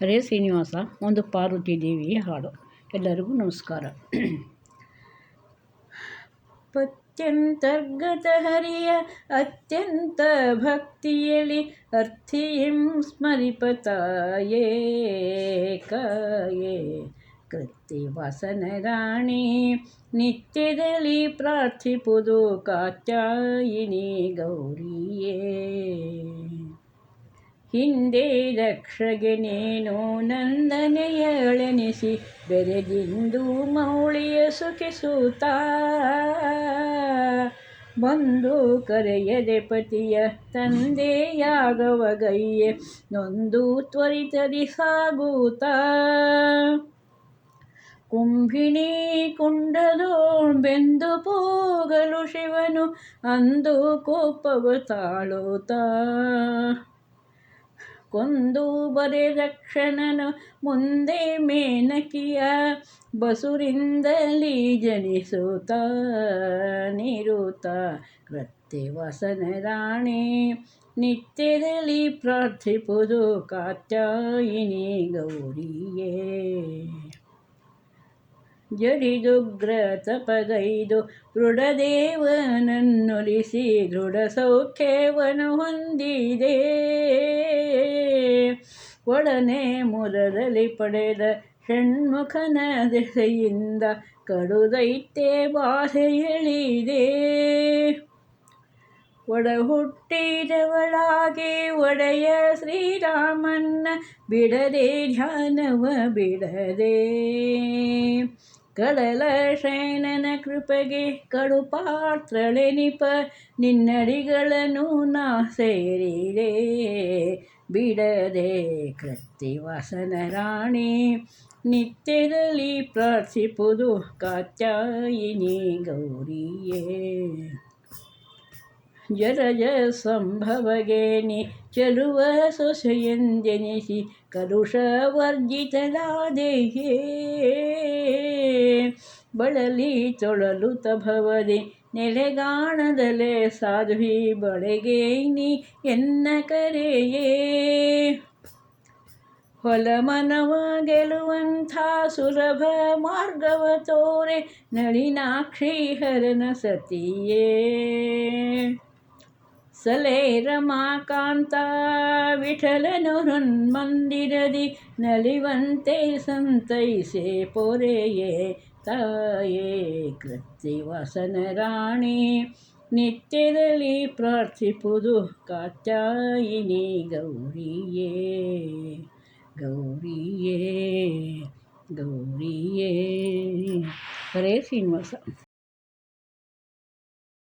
ಹರೇ ಶ್ರೀನಿವಾಸ, ಒಂದು ಪಾರ್ವತಿ ದೇವಿಯ ಹಾಡು. ಎಲ್ಲರಿಗೂ ನಮಸ್ಕಾರ. ಪತ್ಯಂತರ್ಗತ ಹರಿಯ ಅತ್ಯಂತ ಭಕ್ತಿಯಲಿ ಅರ್ಥಿಯಂ ಸ್ಮರಿಪತಾಯೇ ಕೃತಿ ವಸನ ರಾಣಿ ನಿತ್ಯದಲ್ಲಿ ಪ್ರಾರ್ಥಿಪುದು ಕಾತ್ಯಾಯಿನಿ ಗೌರಿಯೇ. ಹಿಂದೆ ರಕ್ಷಗೆ ನೀನು ನಂದನೆಯಳೆನಿಸಿ ಬೆರೆದಿಂದು ಮೌಳಿಯ ಸುಖಿಸುತ್ತ ಬಂದು ಕರೆಯದೆ ಪತಿಯ ತಂದೆಯಾಗವಗಯ್ಯೆ ನೊಂದು ತ್ವರಿತದಿ ಸಾಗೂತ ಕುಂಭಿಣಿ ಕುಂಡಲು ಬೆಂದು ಪೋಗಲು ಶಿವನು ಅಂದು ಕೋಪವ ತಾಳುತ್ತ ಕೊಂದು ಬರೆದಕ್ಷಣನು ಮುಂದೆ ಮೇನಕಿಯ ಬಸುರಿಂದಲಿ ಜನಿಸುತ್ತ ನಿರುತ ಕೃತ್ಯವಸನ ರಾಣಿ ನಿತ್ಯದಲ್ಲಿ ಪ್ರಾರ್ಥಿಪುದು ಕಾತ್ಯಾಯಿನಿ ಗೌರಿಯೇ. ಜಡಿದುಗ್ರ ತಪಗೈದು ದೃಢದೇವನನ್ನೊಲಿಸಿ ದೃಢ ಸೌಖ್ಯವನ್ನು ಹೊಂದಿದೆ. ಒಡನೆ ಮುರದಲ್ಲಿ ಪಡೆದ ಷಣ್ಮುಖನ ದೆಸೆಯಿಂದ ಕಡುದೈತ್ಯ ಬಾಧೆ ಎಳಿದೆ ಒಡ ಹುಟ್ಟಿದವಳಾಗಿ ಒಡೆಯ ಶ್ರೀರಾಮನ್ನ ಬಿಡದೆ ಧ್ಯಾನವ ಬಿಡದೆ ಕಡಲ ಶಯನನ ಕೃಪೆಗೆ ಕಡು ಪಾತ್ರಳೆನಿಪ ನಿನ್ನಡಿಗಳನ್ನು ನಾ ಸೇರಿದೆ ಬಿಡದೆ ಕೃತ್ತಿವಾಸನ ರಾಣಿ, ನಿತ್ಯದಲ್ಲಿ ಪ್ರಾರ್ಥಿಪುದು ಕಾತ್ಯಾಯಿನಿ ಗೌರಿಯೇ. ಜರಜ ಸಂಭವಗೇನಿ, ಚಲುವ ಸೊಸೆಯೆಂದೆನಿಸಿ ಕಲುಷವರ್ಜಿತಲಾದೆಯೇ ಬಳಲಿ ತೊಳಲು ತಭವದೆ ನೆಲೆಗಾಣದಲೆ ಸಾಧ್ವಿ ನೀ ಎನ್ನ ಕರೆಯೇ? ಹೊಲಮನವ ಗೆಲುವಂಥ ಸುಲಭ ಮಾರ್ಗವ ತೋರೆ, ನಳಿನಾಕ್ಷಿ ಹರನ ಸತಿಯೇ? ಸಲೇ ರಮಾಕಾಂತ ವಿಠಲನು ಹೃನ್ಮಂದಿರದಿ ನಲಿವಂತೆ ಸಂತೈಸೆ ಪೊರೆಯೇ ತಾಯೇ ಕೃತ್ತಿವಾಸನ ರಾಣಿ ನಿತ್ಯದಲ್ಲಿ ಪ್ರಾರ್ಥಿಪುದು ಕಾತ್ಯಾಯಿನಿ ಗೌರಿಯೇ ಗೌರಿಯೇ ಗೌರಿಯೇ ಹರೇ ಶ್ರೀನಿವಾಸ